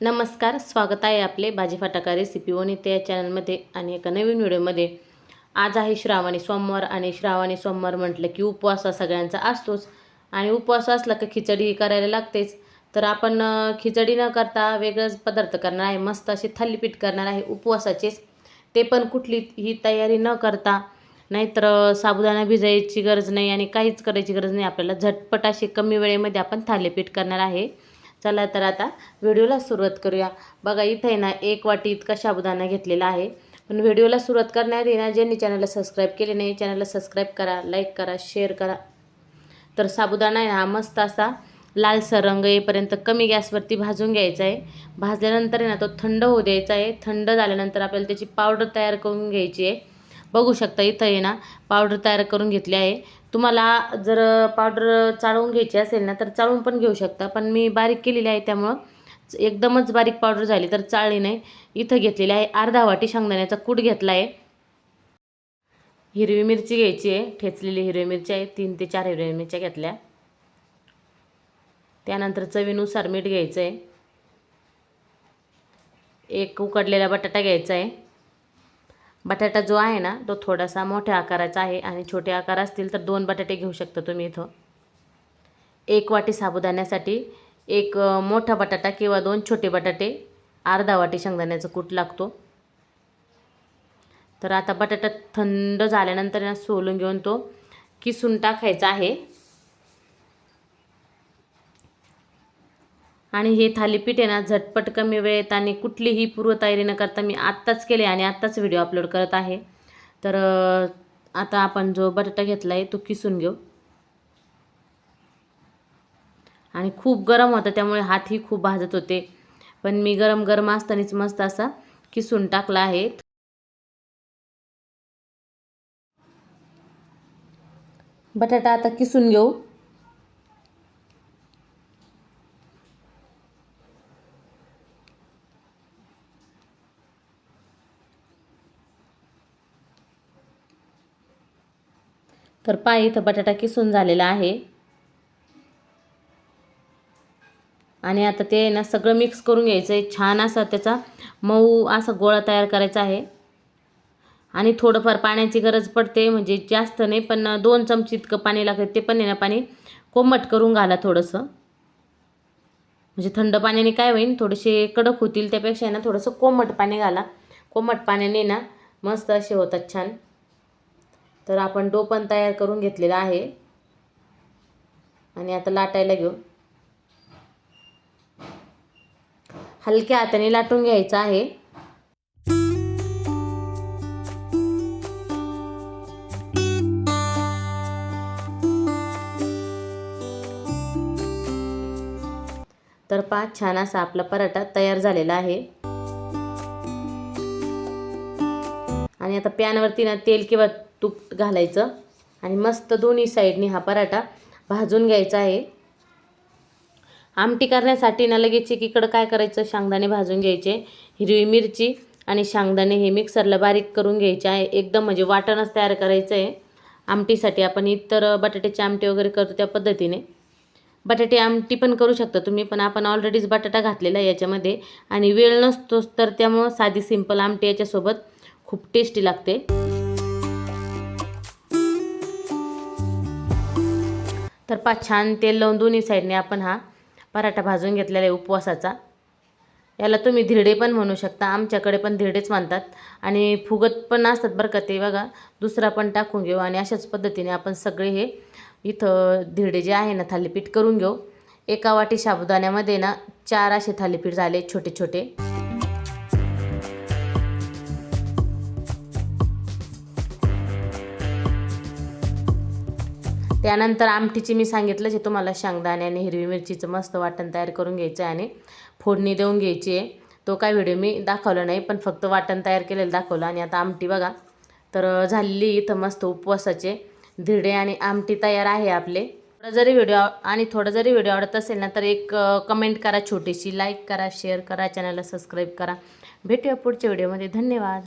नमस्कार स्वागत आहे आपले भाजी फाटाका रेसिपी वनिते या चॅनलमध्ये आणि एका नवीन व्हिडिओमध्ये. आज आहे श्रावणी सोमवार आणि श्रावणी सोमवार म्हटलं की उपवास हा सगळ्यांचा असतोच. आणि उपवास असला की खिचडी करायला लागतेच. तर आपण खिचडी न करता वेगळंच पदार्थ करणार आहे. मस्त असे थालीपीठ करणार आहे उपवासाचेच. ते पण कुठली ही तयारी न करता. नाहीतर साबुदाणा भिजायची गरज नाही आणि काहीच करायची गरज नाही. आपल्याला झटपट असे कमी वेळेमध्ये आपण थालीपीठ करणार आहे. चला तर आता व्हिडिओला सुरुवात करूया. बघा इथे आहे ना एक वाटी इतका साबुदाणा घेतलेला आहे. पण व्हिडिओला सुरुवात करण्याआधी ना ज्यांनी चॅनलला सबस्क्राईब केले नाही चॅनलला सबस्क्राईब करा लाईक करा शेअर करा. तर साबुदाणा आहे ना हा मस्त असा लालसर रंग येईपर्यंत कमी गॅसवरती भाजून घ्यायचा आहे. भाजल्यानंतर आहे ना तो थंड होऊ द्यायचा आहे. थंड झाल्यानंतर आपल्याला त्याची पावडर तयार करून घ्यायची आहे. बघू शकता इथं आहे ना पावडर तयार करून घेतली आहे. तुम्हाला जर पावडर चाळवून घ्यायची असेल ना तर चाळून पण घेऊ शकता. पण मी बारीक केलेली आहे त्यामुळं एकदमच बारीक पावडर झाली तर चाळली नाही. इथं घेतलेली आहे अर्धा वाटी शेंगदाण्याचा कूट घेतला आहे. हिरवी मिरची घ्यायची आहे. ठेचलेली हिरवी मिरची आहे. तीन ते चार हिरव्या मिरच्या घेतल्या. त्यानंतर चवीनुसार मीठ घ्यायचं आहे एक उकडलेला बटाटा घ्यायचा आहे. बटाटा जो आहे ना तो थोडासा मोठ्या आकाराचा आहे आणि छोटे आकार असतील तर दोन बटाटे घेऊ शकता तुम्ही इथं. एक वाटी साबुदाण्यासाठी एक मोठा बटाटा किंवा दोन छोटे बटाटे अर्धा वाटी शेंगदाण्याचं कूट लागतो. तर आता बटाटा थंड झाल्यानंतर सोलून घेऊन तो किसून टाकायचा आहे. आणि हे थालीपीठ आहे ना झटपट कमी वेळेत आणि कुठलीही पूर्वतयारी न करता मी आत्ताच केले आणि आत्ताच व्हिडिओ अपलोड करत आहे. तर आता आपण जो बटाटा घेतला आहे तो किसून घेऊ. आणि खूप गरम होता त्यामुळे हातही खूप भाजत होते. पण मी गरम गरम असतानाच मस्त असा किसून टाकला आहे. बटाटा आता किसून घेऊ. तर पाय इथं बटाटा किसून झालेला आहे. आणि आता ते ना सगळं मिक्स करून घ्यायचं आहे छान असा त्याचा मऊ असा गोळा तयार करायचा आहे. आणि थोडंफार पाण्याची गरज पडते म्हणजे जास्त नाही पण दोन चमचे इतकं पाणी लागतं ते पण आहे ना पाणी कोमट करून घाला थोडंसं. म्हणजे थंड पाण्याने काय होईल थोडेसे कडक होतील त्यापेक्षा आहे ना थोडंसं कोमट पाणी घाला. कोमट पाण्याने ना मस्त असे होतात छान. तर आपण डो पण तयार करून घेतलेला आहे. आणि आता लाटायला घेऊ. हलक्या हाताने लाटून घ्यायचं आहे. तर पाच छान असा आपला पराठा तयार झालेला आहे. आणि आता पॅनवरती ना तेल किंवा तूप घालायचं. आणि मस्त दोन्ही साईडनी हा पराठा भाजून घ्यायचा आहे. आमटी करण्यासाठी ना लगेच एकीकडं काय करायचं? शेंगदाणे भाजून घ्यायचे हिरवी मिरची आणि शेंगदाणे हे मिक्सरला बारीक करून घ्यायचे आहे. एकदम म्हणजे वाटणच तयार करायचं आहे आमटीसाठी आपण इतर बटाट्याची आमटी वगैरे करतो त्या पद्धतीने. बटाटे आमटी पण करू शकता तुम्ही पण आपण ऑलरेडीच बटाटा घातलेला आहे याच्यामध्ये. आणि वेळ नसतोच तर त्यामुळं साधी सिंपल आमटी याच्यासोबत खूप टेस्टी लागते. तर पाच छान तेल लावून दोन्ही साईडने आपण हा पराठा भाजून घेतलेला आहे उपवासाचा. याला तुम्ही धिरडे पण म्हणू शकता आमच्याकडे पण धिरडेच मानतात. आणि फुगत पण असतात बरं का ते बघा दुसरा पण टाकून घेऊ आणि अशाच पद्धतीने आपण सगळे हे इथं धिरडे जे आहे ना थालीपीठ करून घेऊ. एका वाटी साबुदाण्यामध्ये ना चार असे थालीपीठ झाले छोटे छोटे त्यानंतर आमटीची मी सांगितलं जे तुम्हाला शेंगदाणे आणि हिरवी मिरचीचं मस्त वाटण तयार करून घ्यायचं आहे आणि फोडणी देऊन घ्यायची आहे. तो काय व्हिडिओ मी दाखवला नाही पण फक्त वाटण तयार केलेलं दाखवलं. आणि आता आमटी बघा. तर झालेली इथं मस्त उपवासाचे धिडे आणि आमटी तयार आहे आपले. थोडा जरी व्हिडिओ आणि थोडा जरी व्हिडिओ आवडत असेल ना तर एक कमेंट करा छोटीशी लाईक करा शेअर करा चॅनलला सबस्क्राईब करा. भेटूया पुढच्या व्हिडिओमध्ये. धन्यवाद.